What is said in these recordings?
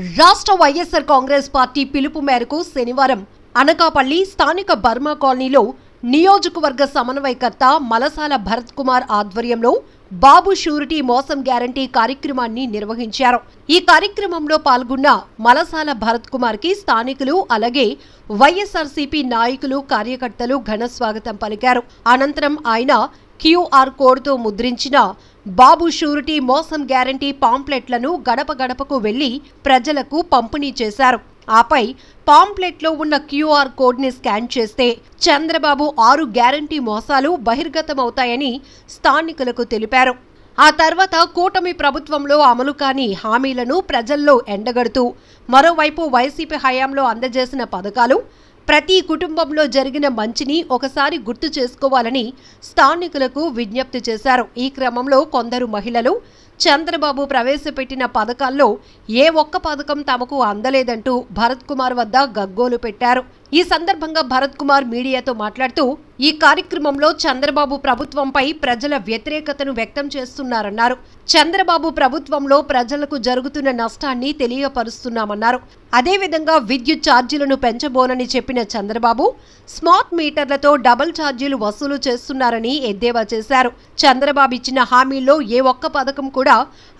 రాష్ట్ర వైఎస్ఆర్ కాంగ్రెస్ పార్టీ పిలుపు మేరకు శనివారం అనకాపల్లి స్థానిక బర్మా కాలనీలో నియోజకవర్గ సమన్వయకర్త మలసాల భరత్ కుమార్ ఆధ్వర్యంలో బాబు షూరిటీ మోసం గ్యారంటీ కార్యక్రమాన్ని నిర్వహించారు. ఈ కార్యక్రమంలో పాల్గొన్న మలసాల భరత్ కుమార్కి స్థానికులు అలాగే వైఎస్ఆర్సీపీ నాయకులు కార్యకర్తలు ఘన స్వాగతం పలికారు. అనంతరం ఆయన క్యూఆర్ కోడ్తో ముద్రించిన బాబు షూరిటీ మోసం గ్యారంటీ పాంప్లెట్లను గడప గడపకు వెళ్ళి ప్రజలకు పంపిణీ చేశారు. ఆపై పాంప్లెట్లో ఉన్న క్యూఆర్ కోడ్ని స్కాన్ చేస్తే చంద్రబాబు ఆరు గ్యారంటీ మోసాలు బహిర్గతమవుతాయని స్థానికులకు తెలిపారు. ఆ తర్వాత కూటమి ప్రభుత్వంలో అమలు కాని హామీలను ప్రజల్లో ఎండగడుతూ మరోవైపు వైసీపీ హయాంలో అందజేసిన పథకాలు ప్రతి కుటుంబంలో జరిగిన మంచిని ఒకసారి గుర్తు చేసుకోవాలని స్థానికులకు విజ్ఞప్తి చేశారు. ఈ క్రమంలో కొందరు మహిళలు చంద్రబాబు ప్రవేశపెట్టిన పథకాల్లో ఏ ఒక్క పథకం తమకు అందలేదంటూ భరత్ కుమార్ వద్ద గగ్గోలు పెట్టారు. ఈ సందర్భంగా భరత్ కుమార్ మీడియాతో మాట్లాడుతూ ఈ కార్యక్రమంలో చంద్రబాబు ప్రభుత్వంపై ప్రజల వ్యతిరేకతను వ్యక్తం చేస్తున్నారన్నారు. చంద్రబాబు ప్రభుత్వంలో ప్రజలకు జరుగుతున్న నష్టాన్ని తెలియపరుస్తున్నామన్నారు. అదేవిధంగా విద్యుత్ ఛార్జీలను పెంచబోనని చెప్పిన చంద్రబాబు స్మార్ట్ మీటర్లతో డబుల్ ఛార్జీలు వసూలు చేస్తున్నారని ఎద్దేవా చేశారు. చంద్రబాబు ఇచ్చిన హామీల్లో ఏ ఒక్క పథకం కూడా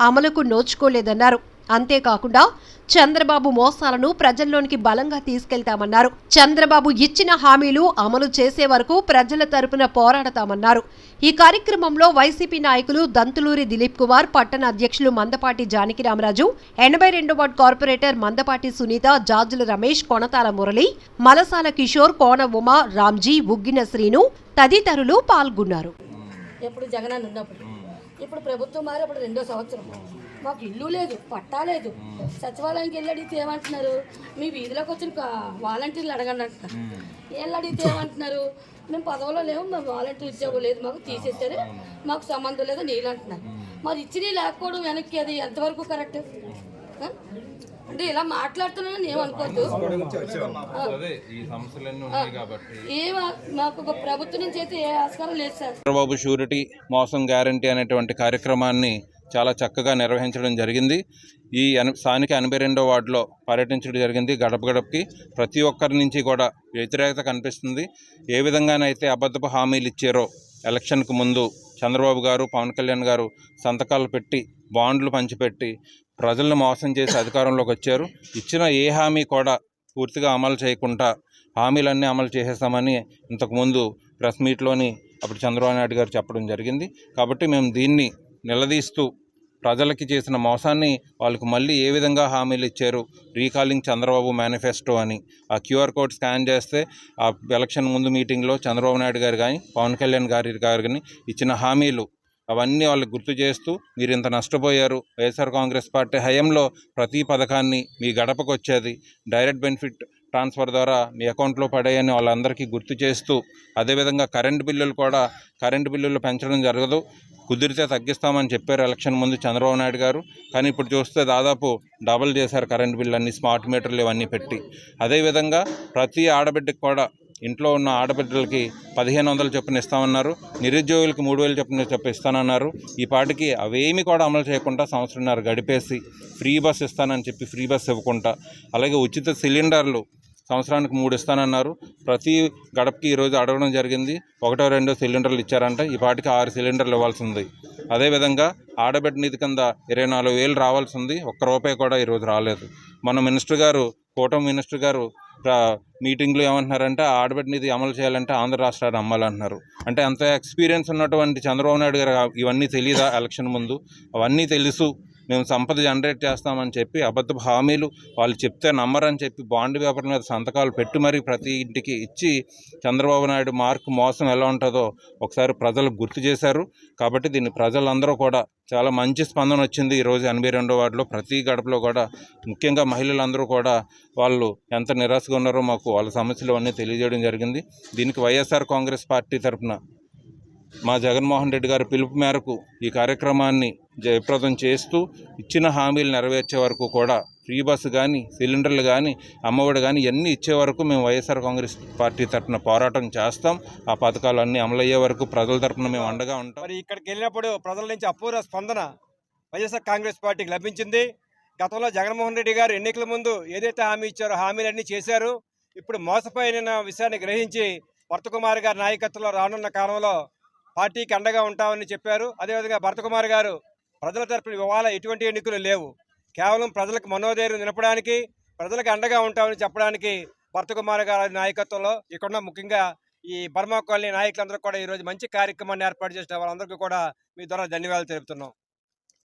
అమలుకు నోచుకోలేదన్నారు. అంతేకాకుండా చంద్రబాబు మోసాలను ప్రజల్లోనికి బలంగా తీసుకెళ్తామన్నారు. చంద్రబాబు ఇచ్చిన హామీలు అమలు చేసే వరకు ప్రజల తరపున పోరాడతామన్నారు. ఈ కార్యక్రమంలో వైసీపీ నాయకులు దంతులూరి దిలీప్ కుమార్ పట్టణ అధ్యక్షులు మందపాటి జానకిరామరాజు ఎనభై రెండో వార్డ్ కార్పొరేటర్ మందపాటి సునీత జార్జుల రమేష్ కొనతాల మురళి మలసాల కిషోర్ కోన ఉమా రామ్జీ ఉగ్గిన శ్రీను తదితరులు పాల్గొన్నారు. ఎప్పుడు ఉన్నప్పుడు. ఇప్పుడు ప్రభుత్వం మారి అప్పుడు రెండో సంవత్సరం. మాకు ఇల్లు లేదు పట్టా లేదు. సచివాలయంకి వెళ్ళి అడిగితే ఏమంటున్నారు? మీ వీధిలోకి వచ్చిన వాలంటీర్లు అడగండి అంటున్నారు వీళ్ళు అడిగితే ఏమంటున్నారు? మేము పదవిలో లేవు మేము వాలంటీర్ ఉద్యోగం లేదు మాకు తీసేసారు మాకు సంబంధం లేదు నీళ్ళు అంటున్నారు. మరి ఇచ్చి లేకపోవడం వెనక్కి అది ఎంతవరకు కరెక్ట్? అంటే ఇలా మాట్లాడుతున్నానని ఏమనుకోవద్దు అదే ఈ సమస్యలన్నీ ఉన్నాయి కాబట్టి. ఏం మాకు ఒక ప్రభుత్వం నుంచి అయితే ఏ ఆస్కారం లేదు సార్. చంద్రబాబు షూరిటీ మోసం గ్యారంటీ అనేటువంటి కార్యక్రమాన్ని చాలా చక్కగా నిర్వహించడం జరిగింది. ఈ ఎన స్థానిక ఎనభై రెండో వార్డులో పర్యటించడం జరిగింది. గడప గడపకి ప్రతి ఒక్కరి నుంచి కూడా వ్యతిరేకత కనిపిస్తుంది. ఏ విధంగానైతే అబద్ధపు హామీలు ఇచ్చారో ఎలక్షన్కు ముందు చంద్రబాబు గారు పవన్ కళ్యాణ్ గారు సంతకాలు పెట్టి బాండ్లు పంచిపెట్టి ప్రజలను మోసం చేసి అధికారంలోకి వచ్చారు. ఇచ్చిన ఏ హామీ కూడా పూర్తిగా అమలు చేయకుండా హామీలన్నీ అమలు చేసేస్తామని ఇంతకుముందు ప్రెస్ మీట్లోని అప్పుడు చంద్రబాబు నాయుడు గారు చెప్పడం జరిగింది. కాబట్టి మేము దీన్ని నిలదీస్తూ ప్రజలకి చేసిన మోసాన్ని వాళ్ళకు మళ్ళీ ఏ విధంగా హామీలు ఇచ్చారు? రీకాలింగ్ చంద్రబాబు మేనిఫెస్టో అని. ఆ క్యూఆర్ కోడ్ స్కాన్ చేస్తే ఆ ఎలక్షన్ ముందు మీటింగ్లో చంద్రబాబు నాయుడు గారు కానీ పవన్ కళ్యాణ్ గారి గారు కానీ ఇచ్చిన హామీలు అవన్నీ వాళ్ళకి గుర్తు చేస్తూ మీరు ఇంత నష్టపోయారు. వైఎస్ఆర్ కాంగ్రెస్ పార్టీ హయంలో ప్రతి పథకాన్ని మీ గడపకు వచ్చేది. డైరెక్ట్ బెనిఫిట్ ట్రాన్స్ఫర్ ద్వారా మీ అకౌంట్లో పడాయని వాళ్ళందరికీ గుర్తు చేస్తూ అదేవిధంగా కరెంటు బిల్లులు కూడా కరెంటు బిల్లులు పెంచడం జరగదు. కుదిరితే తగ్గిస్తామని చెప్పారు ఎలక్షన్ ముందు చంద్రబాబు నాయుడు గారు. కానీ ఇప్పుడు చూస్తే దాదాపు డబల్ చేశారు కరెంటు బిల్లు అన్ని స్మార్ట్ మీటర్లు ఇవన్నీ పెట్టి. అదేవిధంగా ప్రతి ఆడబిడ్డకి కూడా ఇంట్లో ఉన్న ఆడబిడ్డలకి పదిహేను వందలు చొప్పున ఇస్తామన్నారు. నిరుద్యోగులకి మూడు వేలు చొప్పున చొప్పు ఇస్తానన్నారు. ఈ పాటికి అవేమి కూడా అమలు చేయకుండా సంవత్సరంన్నర గడిపేసి ఫ్రీ బస్ ఇస్తానని చెప్పి ఫ్రీ బస్ ఇవ్వకుండా అలాగే ఉచిత సిలిండర్లు సంవత్సరానికి మూడు ఇస్తానన్నారు. ప్రతి గడపకి ఈరోజు అడగడం జరిగింది. ఒకటో రెండో సిలిండర్లు ఇచ్చారంట. ఈ పాటికి ఆరు సిలిండర్లు ఇవ్వాల్సి ఉంది అదేవిధంగా ఆడబిడ్డ నిధి కింద ఇరవై నాలుగు వేలు రావాల్సి ఉంది. ఒక్క రూపాయి కూడా ఈరోజు రాలేదు. మన మినిస్టర్ గారు కూటమి మినిస్టర్ గారు మీటింగ్లో ఏమంటున్నారంటే ఆడబిడ్డ నిధి అమలు చేయాలంటే ఆంధ్ర రాష్ట్రాన్ని అమ్మాలంటున్నారు. అంటే అంత ఎక్స్పీరియన్స్ ఉన్నటువంటి చంద్రబాబు నాయుడు గారు ఇవన్నీ తెలియదా ఎలక్షన్ ముందు? అవన్నీ తెలుసు. మేము సంపద జనరేట్ చేస్తామని చెప్పి అబద్ధపు హామీలు వాళ్ళు చెప్తే నమ్మరని చెప్పి బాండ్ పేపర్ మీద సంతకాలు పెట్టి మరీ ప్రతి ఇంటికి ఇచ్చి చంద్రబాబు నాయుడు మార్క్ మోసం ఎలా ఉంటుందో ఒకసారి ప్రజలు గుర్తు చేశారు. కాబట్టి దీన్ని ప్రజలందరూ కూడా చాలా మంచి స్పందన వచ్చింది. ఈరోజు ఎనభై రెండో వార్డులో ప్రతి గడపలో కూడా ముఖ్యంగా మహిళలందరూ కూడా వాళ్ళు ఎంత నిరాశగా ఉన్నారో మాకు వాళ్ళ సమస్యలు అన్నీ తెలియజేయడం జరిగింది. దీనికి వైఎస్ఆర్ కాంగ్రెస్ పార్టీ తరఫున మా జగన్మోహన్ రెడ్డి గారి పిలుపు మేరకు ఈ కార్యక్రమాన్ని జయప్రదం చేస్తూ ఇచ్చిన హామీలు నెరవేర్చే వరకు కూడా ఫ్రీ బస్సు కానీ సిలిండర్లు కానీ అమ్మఒడి కానీ ఇవన్నీ ఇచ్చే వరకు మేము వైఎస్ఆర్ కాంగ్రెస్ పార్టీ తరఫున పోరాటం చేస్తాం. ఆ పథకాలు అన్నీ అమలయ్యే వరకు ప్రజల తరఫున మేము అండగా ఉంటాం. మరి ఇక్కడికి వెళ్ళినప్పుడు ప్రజల నుంచి అపూర్వ స్పందన వైఎస్ఆర్ కాంగ్రెస్ పార్టీకి లభించింది. గతంలో జగన్మోహన్ రెడ్డి గారు ఎన్నికల ముందు ఏదైతే హామీ ఇచ్చారో హామీలన్నీ చేశారు. ఇప్పుడు మోసపోయిన విషయాన్ని గ్రహించి భరతకుమార్ గారి నాయకత్వంలో రానున్న కాలంలో పార్టీకి అండగా ఉంటామని చెప్పారు. అదేవిధంగా భరతకుమార్ గారు ప్రజల తరపున ఇవాళ ఎటువంటి ఎన్నికలు లేవు. కేవలం ప్రజలకు మనోధైర్యం నిలపడానికి ప్రజలకు అండగా ఉంటామని చెప్పడానికి భరతకుమార్ గారి నాయకత్వంలో ఇక్కడున్న ముఖ్యంగా ఈ బర్మా కాలనీ నాయకులందరూ కూడా ఈరోజు మంచి కార్యక్రమాన్ని ఏర్పాటు చేసిన వాళ్ళందరికీ కూడా మీ ద్వారా ధన్యవాదాలు తెలుపుతున్నాం.